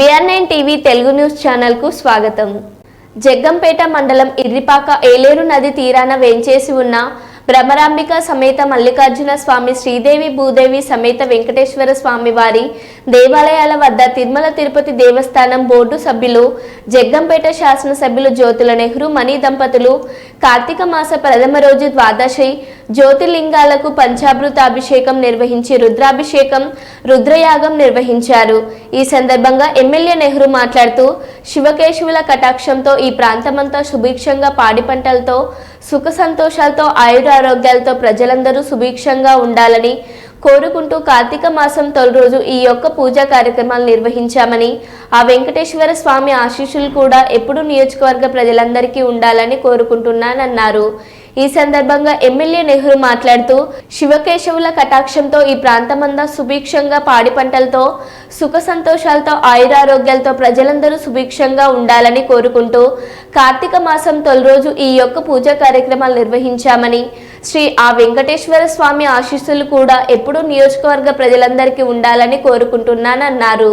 BR nine TV Telugu news ఛానల్కు స్వాగతం. జగ్గంపేట మండలం ఇర్రిపాక ఏలేరు నది తీరాన వేంచేసి ఉన్న భ్రమరాంబిక సమేత మల్లికార్జున స్వామి శ్రీదేవి భూదేవి సమేత వెంకటేశ్వర స్వామి వారి దేవాలయాల వద్ద తిరుమల తిరుపతి దేవస్థానం బోర్డు సభ్యులు జగ్గంపేట శాసనసభ్యులు జ్యోతుల నెహ్రూ మణి దంపతులు కార్తీక మాస ప్రథమ రోజు ద్వాదశి జ్యోతిర్లింగాలకు పంచామృతాభిషేకం నిర్వహించి రుద్రాభిషేకం రుద్రయాగం నిర్వహించారు. ఈ సందర్భంగా ఎమ్మెల్యే నెహ్రూ మాట్లాడుతూ శివకేశవుల కటాక్షంతో ఈ ప్రాంతమంతా సుభిక్షంగా పాడి పంటలతో సుఖ సంతోషాలతో ఆయురారోగ్యాలతో ప్రజలందరూ సుభిక్షంగా ఉండాలని కోరుకుంటూ కార్తీక మాసం తొలి రోజు ఈ యొక్క పూజా కార్యక్రమాలు నిర్వహించామని ఆ వెంకటేశ్వర స్వామి ఆశీస్సులు కూడా ఎప్పుడూ నియోజకవర్గ ప్రజలందరికీ ఉండాలని కోరుకుంటున్నానన్నారు. ఈ సందర్భంగా ఎమ్మెల్యే నెహ్రూ మాట్లాడుతూ శివకేశవుల కటాక్షంతో ఈ ప్రాంతమంతా సుభిక్షంగా పాడి పంటలతో సుఖ సంతోషాలతో ఆయురారోగ్యాలతో ప్రజలందరూ సుభిక్షంగా ఉండాలని కోరుకుంటూ కార్తీక మాసం తొలి రోజు ఈ యొక్క పూజా కార్యక్రమాలు నిర్వహించామని శ్రీ ఆ వెంకటేశ్వర స్వామి ఆశీస్సులు కూడా ఎప్పుడూ నియోజకవర్గ ప్రజలందరికీ ఉండాలని కోరుకుంటున్నానన్నారు.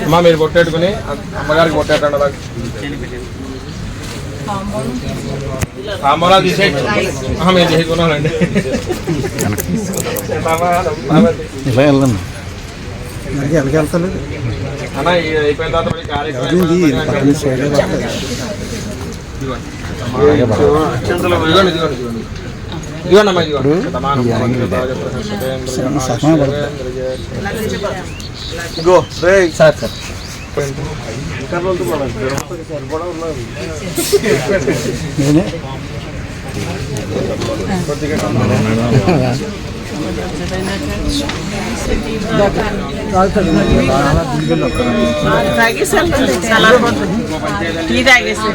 అమ్మా మీరు కొట్టేట్టుకుని అమ్మగారికి కొట్టేటండి అలాగే. తీసేయి. ఆహా, మేము చేసుకున్నానండి ఇలా వెళ్ళండి అన్న ఇది అయిపోయిన తర్వాత కార్యక్రమం ఇదిగోండి, ఇదిగోండి, ఇదిగోండి. ఇదిగోండి అమ్మా ఇదిగోండి శతమానం భవతి రాజ ప్రశస్తేంద్రియ ఇగో రే సార్ సార్ తాగేసాను చాలా టీ తాగేసి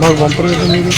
మాకు పంపరు కదా మీరు?